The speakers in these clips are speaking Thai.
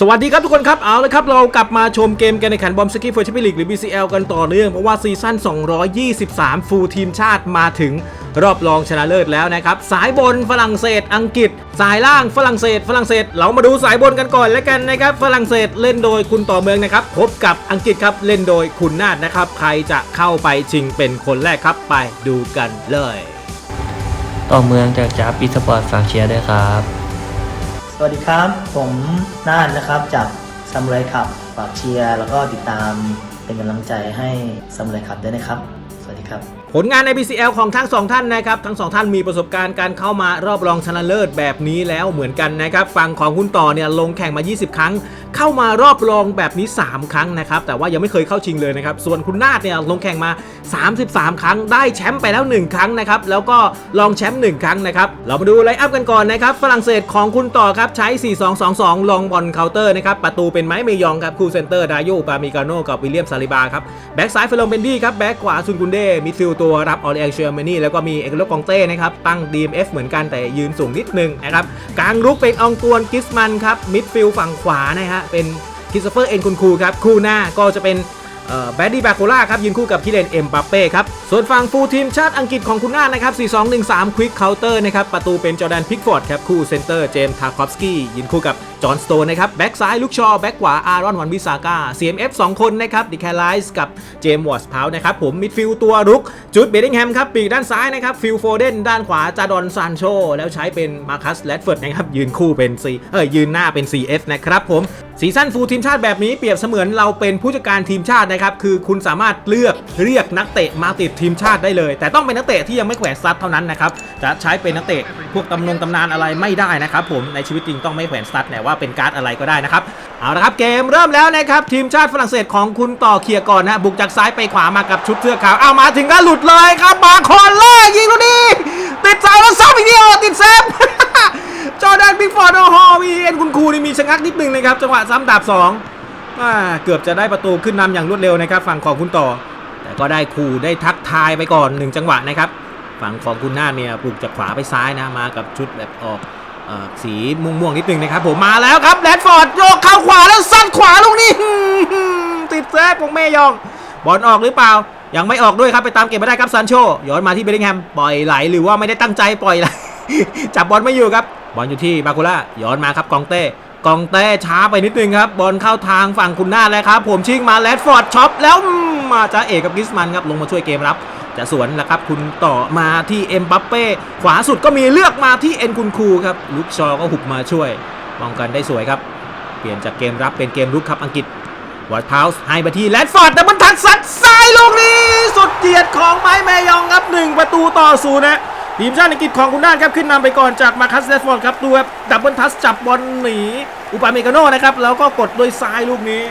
สวัสดีครับทุกคนครับเอาละครับเรากลับมาชมเกมการแข่งขันบอมสกี้เฟอร์ชิปิลิกหรือ BCL กันต่อเนื่อง เพราะว่าซีซั่น 223 ฟูลทีมชาติมาถึงรอบรองชนะเลิศแล้วนะครับ สายบนฝรั่งเศสอังกฤษ สายล่างฝรั่งเศส ฝรั่งเศส เรามาดูสายบนกันก่อนแล้วกันนะครับ ฝรั่งเศสเล่นโดยคุณต่อเมืองนะครับ พบกับอังกฤษครับเล่นโดยคุณนาดนะครับ ใครจะเข้าไปชิงเป็นคนแรกครับไปดูกันเลย ต่อเมืองจากจ้าปีสปอร์ตฝากเชียร์ด้วยครับ วัสดีครับ ผมน่านนะครับจากซัมไรขับฝากเชียร์แล้วก็ติดตามเป็นกำลังใจให้ซัมไรขับด้วยนะครับ สวัสดีครับ ผลงานใน BCL ของทั้งสองท่านนะครับ ทั้งสองท่านมีประสบการณ์การเข้ามารอบรองชนะเลิศแบบนี้แล้วเหมือนกันนะครับฝั่งของคุณต่อเนี่ยลงแข่งมา 20 ครั้ง เข้ามารอบรองแบบนี้ 3 ครั้งนะครับ แต่ว่ายังไม่เคยเข้าชิงเลยนะครับ ส่วนคุณนาดเนี่ยลงแข่งมา 33 ครั้ง ได้แชมป์ไปแล้ว 1 ครั้งนะครับ แล้วก็รองแชมป์1ครั้งนะครับ เรามาดูไลน์อัพกันก่อนนะครับ ฝรั่งเศสของคุณต่อครับใช้ 4-2-2-2 ลองบอลเคาน์เตอร์นะครับ ประตูเป็นไม้เมยองครับ คู่เซนเตอร์ดาโยปามิกาโนกับวิลเลียมซาลิบาครับ แบ็กซ้ายเฟลงเบนดี้ครับ แบ็กขวาซุนกุนเดมิดฟิลด์ตัวรับออเลียเชอร์เมนี่แล้วก็มีเอกโลกองเต้นะครับ ตั้ง DMF เหมือนกันแต่ยืนสูงนิดนึงนะครับกลางรุกเป็นองตวนกิสมันครับมิดฟิลด์ฝั่งขวานะฮะเป็นคิสเฟอร์เอ็นคุนคูครับคู่หน้าก็จะเป็น แบดดี้บาโคล่าครับยืนคู่กับคิเลนเอ็มบัปเป้ครับส่วนฝั่งฟูลทีมชาติอังกฤษของคุณนานะครับ 4-2-1-3 ควิกเคาน์เตอร์นะครับประตูเป็นจอร์แดนพิกฟอร์ดครับคู่เซนเตอร์เจมส์ทาคอฟสกี้ยืนคู่กับจอห์นสโตนนะครับแบ็กซ้ายลุกชอว์แบ็กขวาอารอนวันวิสาก้า CMF 2 คนนะครับดิแคลไลส์กับเจมส์วอร์สพาวนะครับผมมิดฟิลด์ตัวรุกจุดเบดดิงแฮมครับปีกด้านซ้ายนะครับฟิลโฟเดนด้านขวาจาดอนซานโชแล้วใช้เป็นมาคัสแรดเฟิร์ดนะครับยืนคู่เป็น C เอ้ยยืนหน้าเป็น CF นะครับผมซีซั่นฟูลทีมชาติแบบนี้เปรียบเสมือนเราเป็นผู้จัดการทีมชาตินะครับ คือคุณสามารถเลือกเรียกนักเตะมาติดทีมชาติได้เลย แต่ต้องเป็นนักเตะที่ยังไม่แขวนสตั๊ดเท่านั้นนะครับ จะใช้เป็นนักเตะพวกตำนงตำนานอะไรไม่ได้นะครับผมในชีวิตจริงต้องไม่แขวนสตั๊ดแต่ว่าเป็นการ์ดอะไรก็ได้นะครับเอาละครับเกมเริ่มแล้วนะครับทีมชาติฝรั่งเศสของคุณต่อเคลียร์ก่อนนะบุกจากซ้ายไปขวามากับชุดเสื้อขาวเอามาถึงก็หลุดเลยครับบาคอนเล่ยิงลูกนี้ติดเสาแล้วซ้ำอีกเดียวติดเซฟ จอแดนบิ๊กฟอร์ดโอ้โหมีเอ็นคุณครูนี่มีชะงักนิดนึงนะครับจังหวะซ้ำดาบสองอ่าเกือบจะได้ประตูขึ้นนำอย่างรวดเร็วนะครับ ฝั่งของคุณต่อ แต่ก็ได้ครูได้ทักทายไปก่อนหนึ่งจังหวะนะครับ ฝั่งของคุณหน้าเนี่ยปลุกจากขวาไปซ้ายนะมากับชุดแบบออกอ่อสีม่วงๆนิดนึงนะครับ ผมมาแล้วครับแรดฟอร์ดโยกเข้าขวาแล้วซัดขวาลูกนี้ติดเซฟของเมยอง บอลออกหรือเปล่า ยังไม่ออกด้วยครับไปตามเก็บไม่ได้ครับซันโชย้อนมาที่เบลลิงแฮมปล่อยไหลหรือว่าไม่ได้ตั้งใจปล่อยไหลจับบอลไม่อยู่ครับ บอลอยู่ที่บาคูล่าย้อนมาครับกองเต้กองเต้ช้าไปนิดนึงครับ บอลเข้าทางฝั่งคุณหน้าแล้วครับ ผมชิงมาแรดฟอร์ดช็อปแล้วอืมมาจ้าเอกกับกิสมันครับลงมาช่วยเกมรับ จะสวนแล้วครับ คุณต่อมาที่เอ็มบัปเป้ขวาสุดก็มีเลือกมาที่เอ็นคุณคูครับลุกชอก็หุบมาช่วยป้องกันได้สวยครับ เปลี่ยนจากเกมรับเป็นเกมรุกครับอังกฤษวอร์ดพาวส์ให้ไปที่แรดฟอร์ดแต่มันทัดซัดซ้ายลูกนี้ สุดเจียดของไม้แมยองครับ1ประตูต่อศูนย์นะ ทีมชาติอังกฤษของคุณน่านครับขึ้นนำไปก่อนจากมาคัสแรดฟอร์ดครับดูครับดับเบิลทัสจับบอลหนีอุปาเมกาโนนะครับแล้วก็กดด้วยซ้ายลูกนี้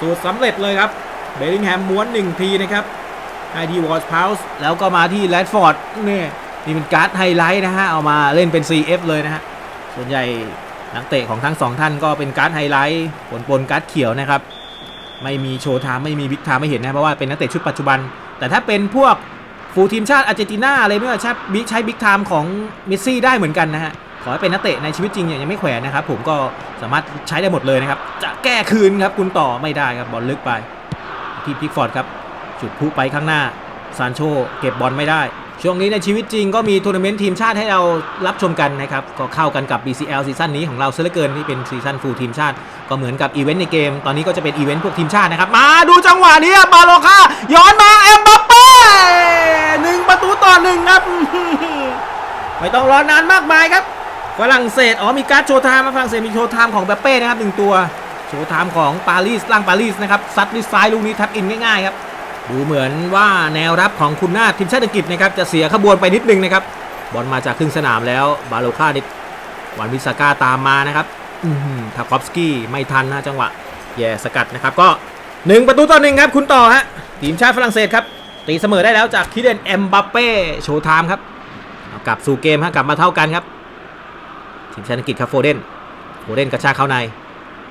สูตรสำเร็จเลยครับเบลลิงแฮมม้วน1ทีนะครับให้ที่วอร์ดพาวส์แล้วก็มาที่แรดฟอร์ดนี่นี่เป็นการ์ดไฮไลท์นะฮะเอามาเล่นเป็น CF เลยนะฮะส่วนใหญ่นักเตะของทั้งสองท่านก็เป็นการ์ดไฮไลท์ปนปนการ์ดเขียวนะครับไม่มีโชว์ไทม์ไม่มีบิ๊กไทม์ไม่เห็นนะเพราะว่าเป็นนักเตะชุดปัจจุบัน แต่ถ้าเป็นพวก ฟูลทีมชาติอาร์เจนตินาอะไรไม่ว่าใช้บิ๊กใช้บิ๊กไทม์ของเมสซี่ได้เหมือนกันนะฮะ ขอให้เป็นนักเตะในชีวิตจริงเนี่ยยังไม่แขวนนะครับ ผมก็สามารถใช้ได้หมดเลยนะครับ จะแก้คืนครับคุณต่อไม่ได้ครับบอลลึกไป ที่พิกฟอร์ดครับ จุดพุไปข้างหน้าซานโชเก็บบอลไม่ได้ ช่วงนี้ในชีวิตจริงก็มีทัวร์นาเมนต์ทีมชาติให้เรารับชมกันนะครับก็เข้ากันกับ BCL ซีซั่นนี้ของเราเสียเหลือเกินที่เป็นซีซั่นฟูลทีมชาติ ก็เหมือนกับอีเวนต์ในเกม ตอนนี้ก็จะเป็นอีเวนต์พวกทีมชาตินะครับมาดูจังหวะนี้บบาโลค่าย้อนมาเอ็มบัปเป้หนึ่งประตูต่อหนึ่งครับ ไม่ต้องรอนานมากมายครับ ฝรั่งเศสอ๋อมีการ์ดโชว์ไทม์ฝรั่งเศสมีโชว์ไทม์ของแบปเป้นะครับหนึ่งตัว โชว์ไทม์ของปารีสล่างปารีสนะครับซัดด้วยซ้ายลูกนี้ทับอินง่ายๆครับดูเหมือนว่าแนวรับของคุณนาทีมชาติอังกฤษนะครับจะเสียขบวนไปนิดนึงนะครับบอลมาจากครึ่งสนามแล้วบาโลคาดิวันวิสาก้าตามมานะครับทาคอฟสกี้ไม่ทันนะจังหวะแย่สกัดนะครับก็หนึ่งประตูต่อหนึ่งครับคุณต่อฮะทีมชาติฝรั่งเศสครับตีเสมอได้แล้วจากคิเดนเอ็มบัปเป้โชว์ไทม์ครับ กลับสู่เกมฮะกลับมาเท่ากันครับทีมชาติอังกฤษครับโฟเดนโฟเดนกระชากเข้าใน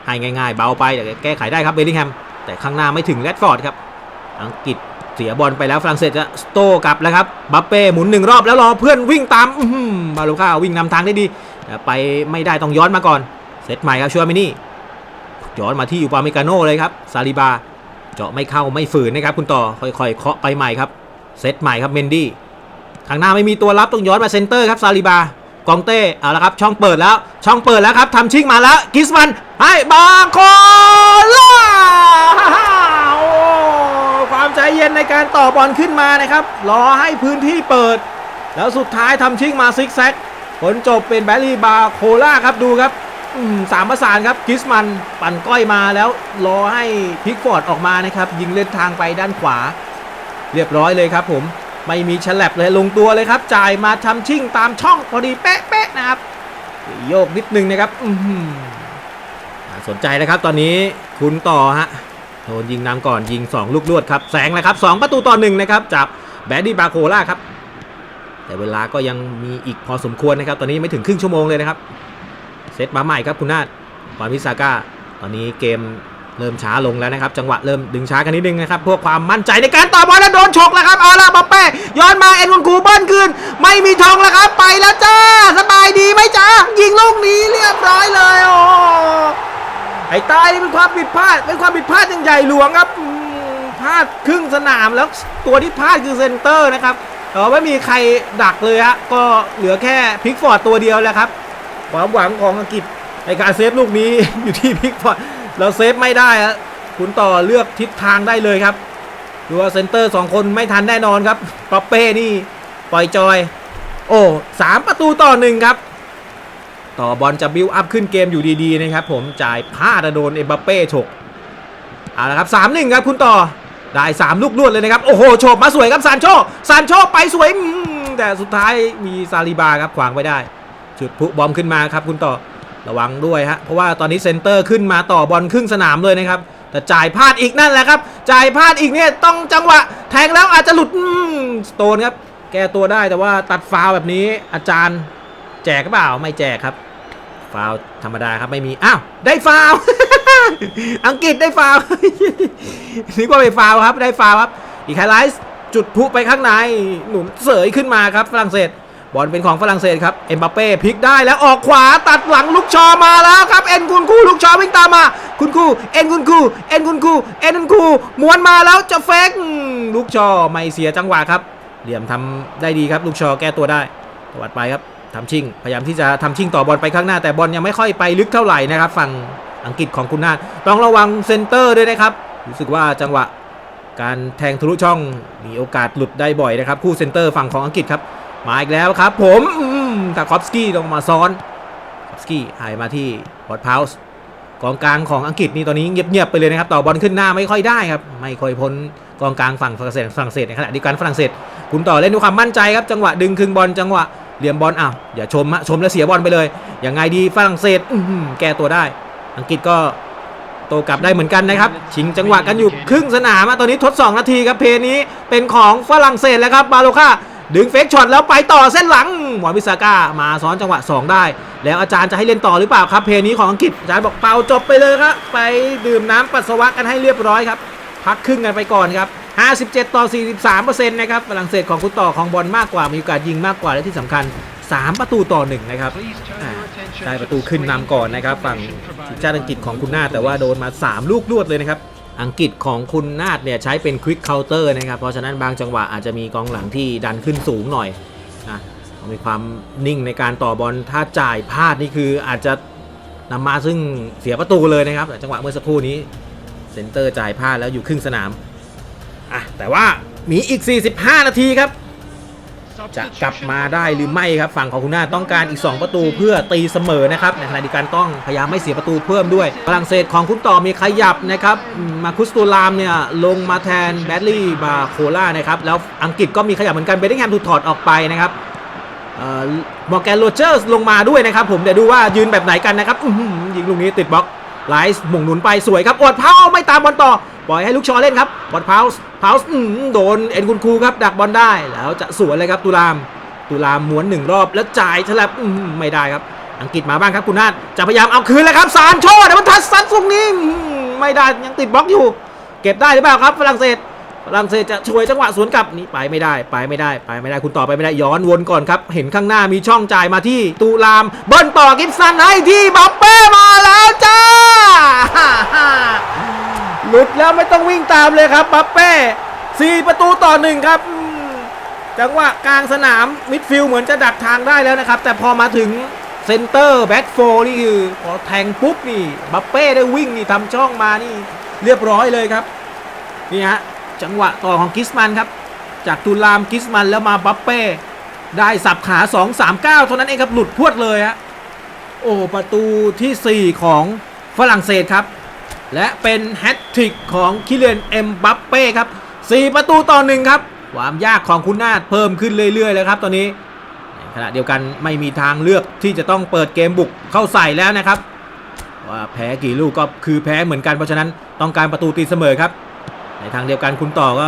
ให้ง่ายๆ เบาไปแต่แก้ไขได้ครับเบลลิงแฮมแต่ข้างหน้าไม่ถึงแรดฟอร์ดครับอังกฤษเสียบอลไปแล้วฝรั่งเศสจะสโตกลับแล้วครับบัปเป้หมุนหนึ่งรอบแล้วรอเพื่อนวิ่งตามอื้อหือบาลูก้าวิ่งนำทางได้ดีแต่ไปไม่ได้ต้องย้อนมาก่อนเซตใหม่ครับชัวร์มินี่ย้อนมาที่อูปาเมกาโน่เลยครับซาลิบาเจาะไม่เข้าไม่ฝืนนะครับคุณต่อค่อยๆเคาะไปใหม่ครับเซตใหม่ครับเมนดี้ ทางหน้าไม่มีตัวรับต้องย้อนมาเซนเตอร์ครับซาลิบากองเต้เอาละครับช่องเปิดแล้ว ช่องเปิดแล้วครับทำชิงมาแล้วกิสมันให้บาโคล่าความใจเย็นในการต่อบอลขึ้นมานะครับรอให้พื้นที่เปิด แล้วสุดท้ายทำชิงมาซิกแซกผลจบเป็นแบลลี่บาโคล่าครับดูครับสามประสานครับกิสมันปั่นก้อยมาแล้วรอให้พิกฟอร์ดออกมานะครับ ยิงเล่นทางไปด้านขวา เรียบร้อยเลยครับผม ไม่มีฉลับเลยลงตัวเลยครับ จ่ายมาทำชิ่งตามช่องพอดีเป๊ะๆนะครับ โยกนิดนึงนะครับอืสนใจนะครับตอนนี้คุณต่อฮะโดนยิงนำก่อนยิง 2 ลูกลวดครับแสงนะครับ 2 ประตูต่อหนึ่งนะครับจากแบดดี้บาโคล่าครับ แต่เวลาก็ยังมีอีกพอสมควรนะครับ ตอนนี้ไม่ถึงครึ่งชั่วโมงเลยนะครับ เซตมาใหม่ครับคุณนาฏปอนพิซาก้า ตอนนี้เกม เริ่มช้าลงแล้วนะครับ จังหวะเริ่มดึงช้ากันนิดนึงนะครับเพื่อความมั่นใจในการต่อบอลแล้วโดนฉกแล้วครับเอาละบัปเป้ย้อนมาเอ็นวุนคูเบิ้ลคืนไม่มีทองแล้วครับไปแล้วจ้า สบายดีไหมจ้ายิงลูกนี้เรียบร้อยเลยโอ้ไอ้ตายนี่เป็นความผิดพลาดเป็นความผิดพลาดอย่างใหญ่หลวงครับพลาดครึ่งสนามแล้วตัวที่พลาดคือเซนเตอร์นะครับเออไม่มีใครดักเลยฮะก็เหลือแค่พิกฟอร์ดตัวเดียวแล้วครับความหวังของอังกฤษในการเซฟลูกนี้อยู่ที่พิกฟอร์ด เราเซฟไม่ได้ฮะคุณต่อเลือกทิศทางได้เลยครับดูว่าเซนเตอร์2คนไม่ทันแน่นอนครับป๊อปเป้นี่ปล่อยจอย โอ้สามประตูต่อหนึ่งครับ ต่อบอลจะบิวอัพขึ้นเกมอยู่ดีๆนะครับผมจ่ายพลาดโดนเอ็มบัปเป้ฉกเอาละครับสามหนึ่งครับคุณต่อได้สามลูกลวดเลยนะครับ โอ้โหโฉบมาสวยครับซานโชซานโชไปสวยแต่สุดท้ายมีซาลิบาครับขวางไว้ได้ จุดพุบอมขึ้นมาครับคุณต่อ ระวังด้วยฮะเพราะว่าตอนนี้เซนเตอร์ขึ้นมาต่อบอลครึ่งสนามเลยนะครับแต่จ่ายพลาดอีกนั่นแหละครับ จ่ายพลาดอีกเนี่ยต้องจังหวะ แทงแล้วอาจจะหลุดสโตนครับแก้ตัวได้แต่ว่าตัดฟาวแบบนี้อาจารย์แจกเปล่าไม่แจกครับฟาวธรรมดาครับไม่มีอ้าวได้ฟาวอังกฤษได้ฟาวล์นึกว่าไปฟาวครับได้ฟาวครับอีกไฮไลท์จุดพุไปข้างในหนุนเสยขึ้นมาครับฝรั่งเศส บอลเป็นของฝรั่งเศสครับ เอ็มบัปเป้พลิกได้แล้วออกขวาตัดหลังลูกชอมาแล้วครับเอ็นคุนคูลูกชอวิ่งตามมา คุณคูเอ็นคุนคูเอ็นคุนคูเอ็นคุนคูม้วนมาแล้วจะเฟกลูกชอไม่เสียจังหวะครับ เหลี่ยมทำได้ดีครับลูกชอแก้ตัวได้ตวัดไปครับทำชิงพยายามที่จะทำชิงต่อบอลไปข้างหน้า แต่บอลยังไม่ค่อยไปลึกเท่าไหร่นะครับฝั่งอังกฤษของคุณนาต้องระวังเซนเตอร์ด้วยนะครับรู้สึกว่าจังหวะ การแทงทะลุช่องมีโอกาสหลุดได้บ่อยนะครับคู่เซนเตอร์ฝั่งของอังกฤษครับ มาอีกแล้วครับผมอืมตาคอฟสกี้ลงมาซ้อนคอฟสกี้หายมาที่บอดพาวส์กองกลางของอังกฤษนี่ตอนนี้เงียบๆไปเลยนะครับต่อบอลขึ้นหน้าไม่ค่อยได้ครับ ไม่ค่อยพ้นกองกลางฝั่งฝรั่งเศสฝรั่งเศสในขณะเดียวกันฝรั่งเศสคุณต่อเล่นด้วยความมั่นใจครับจังหวะดึงคืนบอลจังหวะเหลี่ยมบอลอ้าวอย่าชมฮะชมแล้วเสียบอลไปเลยยังไงดีฝรั่งเศสแก้ตัวได้ อังกฤษก็โตกลับได้เหมือนกันนะครับ ชิงจังหวะกันอยู่ครึ่งสนามอะตอนนี้ทด 2 นาทีครับเพลนี้เป็นของฝรั่งเศสแล้วครับบาโลค่า ดึงเฟกช็อตแล้วไปต่อเส้นหลังหมอวิสาก้ามาซ้อนจังหวะ 2 ได้ แล้วอาจารย์จะให้เล่นต่อหรือเปล่าครับ เพลย์นี้ของอังกฤษอาจารย์บอกเป่าจบไปเลยครับ ไปดื่มน้ำปัสสาวะกันให้เรียบร้อยครับ พักครึ่งกันไปก่อนครับ 57 ต่อ 43%นะครับฝรั่งเศสของคุณต่อของบอลมากกว่ามีโอกาสยิงมากกว่าและที่สำคัญ 3 ประตูต่อ1นะครับได้ประตูขึ้นนำก่อนนะครับฝั่งทีมชาติอังกฤษของคุณหน้าแต่ว่าโดนมา 3 ลูกรวดเลยนะครับ อังกฤษของคุณนาดเนี่ยใช้เป็นควิกเคาน์เตอร์นะครับ เพราะฉะนั้นบางจังหวะอาจจะมีกองหลังที่ดันขึ้นสูงหน่อยนะมีความนิ่งในการต่อบอลถ้าจ่ายพลาดนี่คืออาจจะนำมาซึ่งเสียประตูเลยนะครับจังหวะเมื่อสักครู่นี้เซนเตอร์จ่ายพลาดแล้วอยู่ครึ่งสนามอะแต่ว่ามีอีก 45 นาทีครับ จะกลับมาได้หรือไม่ครับฝั่งของคุณหน้าต้องการอีก 2 ประตูเพื่อตีเสมอนะครับในขณะเดียวกันต้องพยายามไม่เสียประตูเพิ่มด้วยฝรั่งเศสของคุณต่อมีขยับนะครับมาคุสตูลามเนี่ยลงมาแทนแบดลี่บาโคล่านะครับแล้วอังกฤษก็มีขยับเหมือนกันเบดดิงแฮมถูกถอดออกไปนะครับมอร์แกนโรเจอร์สลงมาด้วยนะครับผมเดี๋ยวดูว่ายืนแบบไหนกันนะครับยิงลูกนี้ติดบล็อกไลส์หม่งหนุนไปสวยครับอดเผาไม่ตามบอลต่อ ปล่อยให้ลูกชอเล่นครับบอลเพาส์เพาส์โดนเอ็นกุนคูครับดักบอลได้แล้วจะสวนเลยครับตุลาม ตุลามม้วนหนึ่งรอบแล้วจ่ายฉลับไม่ได้ครับ อังกฤษมาบ้างครับคุณนาฏจะพยายามเอาคืนแล้วครับซานโชเดี๋ยวมันทัดซัดลูกนี้ไม่ได้ยังติดบล็อกอยู่ เก็บได้หรือเปล่าครับฝรั่งเศสฝรั่งเศสจะช่วยจังหวะสวนกลับนี่ไปไม่ได้ไปไม่ได้ไปไม่ได้คุณต่อไปไม่ได้ย้อนวนก่อนครับ เห็นข้างหน้ามีช่องจ่ายมาที่ตูรามเบิ้ลต่อกิฟสันให้ที่บัปเป้มาแล้วจ้า หลุดแล้วไม่ต้องวิ่งตามเลยครับบัปเป้สี่ประตูต่อหนึ่งครับจังหวะกลางสนามมิดฟิลด์เหมือนจะดักทางได้แล้วนะครับ แต่พอมาถึงเซนเตอร์แบ็กโฟนี่คือพอแทงปุ๊บนี่บัปเป้ได้วิ่งนี่ทำช่องมานี่เรียบร้อยเลยครับนี่ฮะจังหวะต่อของกิสมันครับ จากตูลามกิสมันแล้วมาบัปเป้ได้สับขา 2 3 9 เท่านั้นเองครับหลุดพรวดเลยฮะโอ้ประตูทีสี่ 4 ของฝรั่งเศสครับ และเป็นแฮตทริกของคิเลนเอ็มบัปเป้ครับ 4 ประตูต่อหนึ่งครับ ความยากของคุณนาดเพิ่มขึ้นเรื่อยๆเลยครับตอนนี้ในขณะเดียวกันไม่มีทางเลือกที่จะต้องเปิดเกมบุกเข้าใส่แล้วนะครับ ว่าแพ้กี่ลูกก็คือแพ้เหมือนกันเพราะฉะนั้นต้องการประตูตีเสมอครับ ในทางเดียวกันคุณต่อก็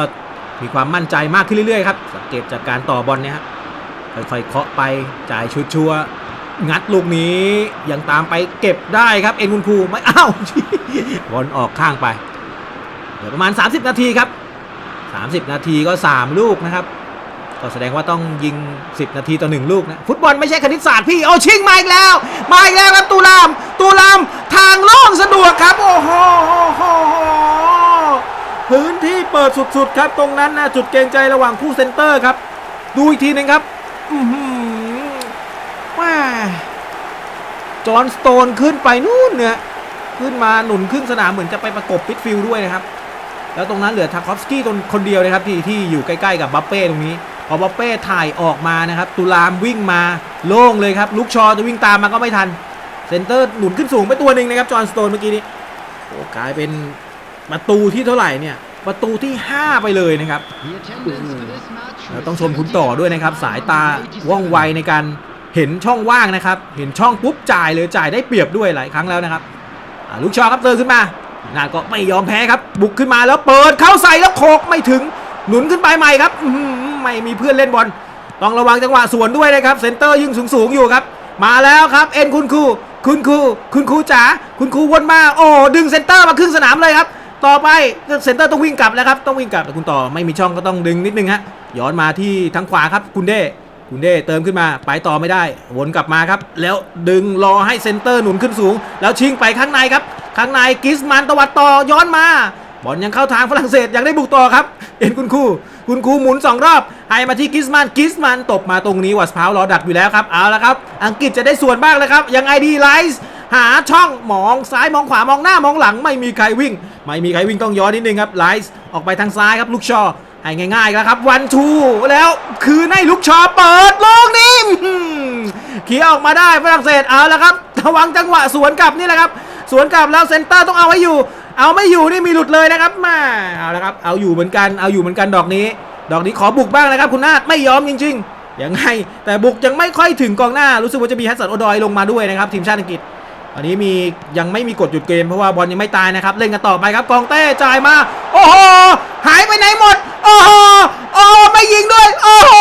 มีความมั่นใจมากขึ้นเรื่อยๆครับสังเกตจากการต่อบอลเนี่ยครับค่อยๆเคาะไปจ่ายชัวร์ๆ งัดลูกนี้ยังตามไปเก็บได้ครับเอ็นคุณครูไม่อ้าวบอลออกข้างไปเดี๋ยวประมาณ 30 นาทีครับ 30 นาทีก็ 3 ลูกนะครับก็แสดงว่าต้องยิง 10 นาทีต่อ 1 ลูกนะ ฟุตบอลไม่ใช่คณิตศาสตร์พี่ โอ้ชิงมาอีกแล้ว มาอีกแล้วครับตูลาม ตูลาม ทางโล่งสะดวกครับ โอ้โหโอ้โหพื้นที่เปิดสุดๆครับ ตรงนั้นนะจุดเกรงใจระหว่างคู่เซนเตอร์ครับ ดูอีกทีหนึงครับ อือหือแม่ จอห์นสโตนขึ้นไปนู่นเนี่ยขึ้นมาหนุนขึ้นสนามเหมือนจะไปประกบปิดฟิลด์ด้วยนะครับ แล้วตรงนั้นเหลือทาคอฟสกี้ตนคนเดียวนะครับที่ที่อยู่ใกล้ๆกับบัปเป้ตรงนี้พอบัปเป้ถ่ายออกมานะครับ ตุลามวิ่งมาโล่งเลยครับลูกชอจะวิ่งตามมาก็ไม่ทัน เซนเตอร์หนุนขึ้นสูงไปตัวหนึ่งนะครับจอห์นสโตนเมื่อกี้นี้โอ้กลายเป็นประตูที่เท่าไหร่เนี่ยประตูที่ 5 ไปเลยนะครับเราต้องชมคุณต่อด้วยนะครับ สายตาว่องไวในการ เห็นช่องว่างนะครับ เห็นช่องปุ๊บจ่ายเลยจ่ายได้เปรียบด้วยหลายครั้งแล้วนะครับลูกชอครับเติมขึ้นมานาก็ไม่ยอมแพ้ครับ บุกขึ้นมาแล้วเปิดเข้าใส่แล้วโขกไม่ถึงหนุนขึ้นไปใหม่ครับไม่มีเพื่อนเล่นบอลต้องระวังจังหวะสวนด้วยนะครับเซนเตอร์ยิ่งสูงๆอยู่ครับ มาแล้วครับเอ็นคุณครูคุณครูคุณครูจ๋าคุณครูวนมาโอ้ดึงเซนเตอร์มาครึ่งสนามเลยครับ ต่อไปเซนเตอร์ต้องวิ่งกลับแล้วครับต้องวิ่งกลับแต่คุณต่อไม่มีช่องก็ต้องดึงนิดนึงฮะย้อนมาที่ทางขวาครับคุณเด้ คุณเด้เติมขึ้นมาไปต่อไม่ได้ วนกลับมาครับ แล้วดึงรอให้เซนเตอร์หนุนขึ้นสูง แล้วชิงไปข้างในครับ ข้างในกิสมันตวัดต่อย้อนมาบอลยังเข้าทางฝรั่งเศสยังได้บุกต่อครับ เอ็นคุณครูคุณครูหมุนสองรอบให้มาที่กิสมันกิสมันตบมาตรงนี้วัสพาวรอดักอยู่แล้วครับเอาละครับ อังกฤษจะได้ส่วนบ้างเลยครับยังไงดีไลซ์หาช่องมองซ้ายมองขวามองหน้ามองหลัง ไม่มีใครวิ่ง ไม่มีใครวิ่งต้องย้อนนิดนึงครับไลซ์ออกไปทางซ้ายครับลูกชอ ให้ง่ายๆแล้วครับวันทูแล้วคืนให้ลูกชอเปิดลูกนี้เขี่ยออกมาได้ฝรั่งเศสเอาละครับระวังจังหวะสวนกลับนี่แหละครับ สวนกลับแล้วเซนเตอร์ต้องเอาไว้อยู่ เอาไม่อยู่นี่มีหลุดเลยนะครับมาเอาละครับ เอาอยู่เหมือนกันเอาอยู่เหมือนกันดอกนี้ ดอกนี้ขอบุกบ้างนะครับ คุณนาฏไม่ยอมจริงๆยังไงแต่บุกยังไม่ค่อยถึงกองหน้ารู้สึกว่าจะมีฮัสซันโอดอยลงมาด้วยนะครับทีมชาติอังกฤษอันนี้มียังไม่มีกฎหยุดเกมเพราะว่าบอลยังไม่ตายนะครับ เล่นกันต่อไปครับกองเต้จ่ายมา โอ้โหหายไปไหนหมด โอ้โหโอ้โหไม่ยิงด้วย โอ้โห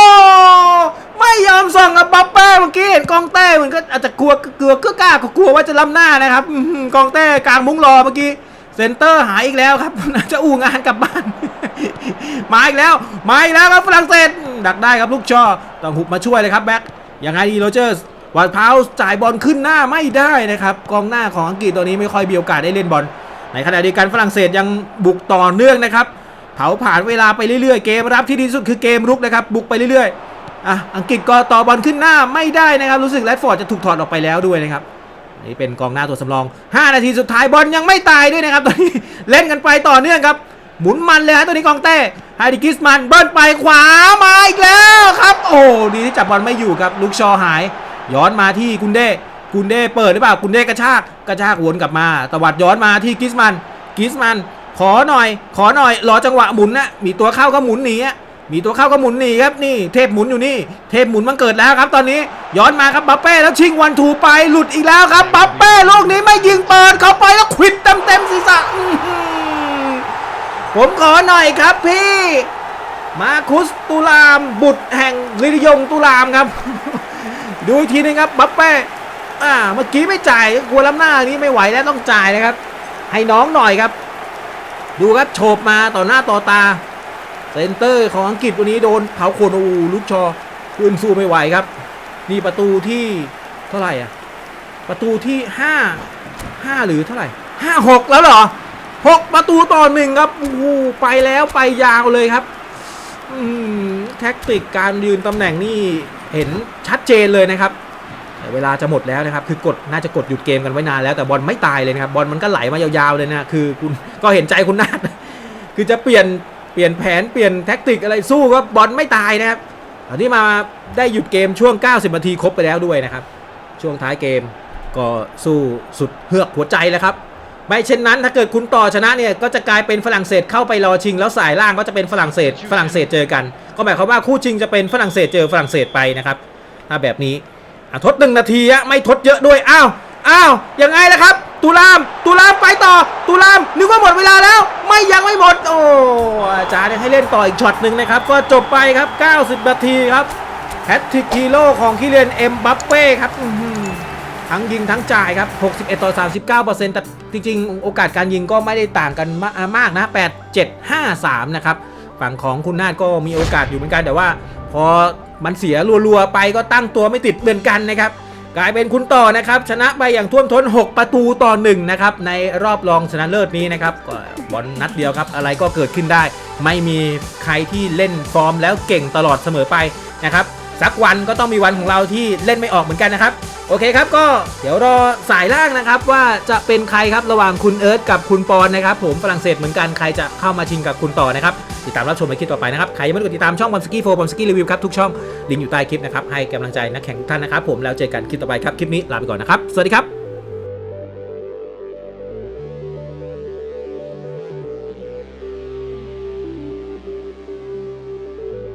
ไม่ยอมส่งกับบัปเป้เมื่อกี้เห็นกองเต้เหมือนก็อาจจะกลัวเกลือก็กล้าก็กลัวว่าจะล้ำหน้านะครับกองเต้กลางมุ้งรอเมื่อกี้เซนเตอร์หายอีกแล้วครับจะอู้งานกลับบ้าน มาอีกแล้ว มาอีกแล้วครับฝรั่งเศสดักได้ครับลูกชอต้องหุบมาช่วยเลยครับแบ็คยังไงดีโรเจอร์สวัดพาวจ่ายบอลขึ้นหน้าไม่ได้นะครับกองหน้าของอังกฤษตัวนี้ไม่ค่อยมีโอกาสได้เล่นบอลในขณะเดียวกันฝรั่งเศสยังบุกต่อเนื่องนะครับ เผาผ่านเวลาไปเรื่อยๆ เกมรับที่ดีที่สุดคือเกมรุกนะครับบุกไปเรื่อยๆอะอังกฤษก็ต่อบอลขึ้นหน้าไม่ได้นะครับรู้สึกแรดฟอร์ดจะถูกถอดออกไปแล้วด้วยนะครับนี่เป็นกองหน้าตัวสำรอง 5 นาทีสุดท้ายบอลยังไม่ตายด้วยนะครับตอนนี้เล่นกันไปต่อเนื่องครับ หมุนมันเลยฮะตัวนี้กองเต้ไฮดิกิสมันเบิ้ลไปขวามาอีกแล้วครับ โอ้ดีที่จับบอลไม่อยู่ครับลูกชอหาย ย้อนมาที่กุนเด้กุนเด้เปิดหรือเปล่ากุนเด้กระชากกระชากวนกลับมาตวัดย้อนมาที่กิสมันกิสมัน ขอหน่อย ขอหน่อย รอจังหวะหมุนนะมีตัวเข้าก็หมุนหนีมีตัวเข้าก็หมุนหนีครับนี่ เทพหมุนอยู่นี่ เทพหมุนมันเกิดแล้วครับ ตอนนี้ย้อนมาครับบัปเป้แล้วชิงวันทูไปหลุดอีกแล้วครับบัปเป้ลูกนี้ไม่ยิงเปิดเข้าไปแล้วควิดเต็มเต็มศีรษะผมขอหน่อยครับพี่ มาคุสตุลามบุตรแห่งลิริยงตุลามครับ ดูอีกทีนึงครับบัปเป้อ่าเมื่อกี้ไม่จ่ายกลัวล้ำหน้านี้ไม่ไหวแล้วต้องจ่ายนะครับ ให้น้องหน่อยครับ ดูครับโฉบมาต่อหน้าต่อตา เซนเตอร์ของอังกฤษวันนี้โดนเผาโคนอ้โหลูกชอขึ้นสู้ไม่ไหวครับ นี่ประตูที่เท่าไหร่อะ ประตูที่ห้าห้าหรือเท่าไหร่ห้าหกแล้วเหรอหกประตูต่อหนึ่งครับโอ้โหไปแล้วไปยาวเลยครับอืมแท็กติกการยืนตำแหน่งนี่เห็นชัดเจนเลยนะครับ แต่เวลาจะหมดแล้วนะครับ คือกดน่าจะกดหยุดเกมกันไว้นานแล้วแต่บอลไม่ตายเลยนะครับบอลมันก็ไหลมายาวๆเลยนะคือคุณก็เห็นใจคุณนาดคือจะเปลี่ยนเปลี่ยนแผนเปลี่ยนแท็กติกอะไรสู้ก็บอลไม่ตายนะครับตอนนี้มาได้หยุดเกมช่วง 90 นาทีครบไปแล้วด้วยนะครับ ช่วงท้ายเกมก็สู้สุดเฮือกหัวใจแล้วครับไม่เช่นนั้นถ้าเกิดคุณต่อชนะเนี่ยก็จะกลายเป็นฝรั่งเศสเข้าไปรอชิง แล้วสายล่างก็จะเป็นฝรั่งเศสฝรั่งเศสเจอกัน ก็หมายความว่าคู่ชิงจะเป็นฝรั่งเศสเจอฝรั่งเศสไปนะครับถ้าแบบนี้ อะทดหนึ่งนาทีอะไม่ทดเยอะด้วย อ้าว อ้าว ยังไงล่ะครับ ตุลาม ตุลามไปต่อ ตุลาม นึกว่าหมดเวลาแล้ว ไม่ยังไม่หมด โอ้อาจารย์ให้เล่นต่ออีกช็อตหนึ่งนะครับ ก็จบไปครับ 90 นาทีครับแฮตทริกฮีโร่ของคิเลียนเอ็มบัปเป้ครับทั้งยิงทั้งจ่ายครับ 61 ต่อ 39แต่จริงๆ โอกาสการยิงก็ไม่ได้ต่างกันมามากนะ 8 7 5 3 นะครับ ฝั่งของคุณนาดก็มีโอกาสอยู่เหมือนกันแต่ว่า พอ มันเสียรัวๆไปก็ตั้งตัวไม่ติดเหมือนกันนะครับ กลายเป็นคุณต่อนะครับ ชนะไปอย่างท่วมท้น 6 ประตูต่อ1นะครับในรอบรองชนะเลิศนี้นะครับก็บอลนัดเดียวครับ อะไรก็เกิดขึ้นได้ ไม่มีใครที่เล่นฟอร์มแล้วเก่งตลอดเสมอไปนะครับ สักวันก็ต้องมีวันของเราที่เล่นไม่ออกเหมือนกันนะครับ โอเคครับก็เดี๋ยวรอสายล่างนะครับ ว่าจะเป็นใครครับระหว่างคุณเอิร์ธกับคุณปอนนะครับ ผมฝรั่งเศสเหมือนกันใครจะเข้ามาชิงกับคุณต่อนะครับติดตามรับชมในคลิปต่อไปนะครับใครยังไม่ได้กดติดตามช่องบอมสกี้โฟบอมสกี้รีวิวครับทุกช่องลิงก์อยู่ใต้คลิปนะครับให้กำลังใจนักแข่งทุกท่านนะครับผมแล้วเจอกันคลิปต่อไปครับคลิปนี้ลาไปก่อนนะครับสวัสดีครับ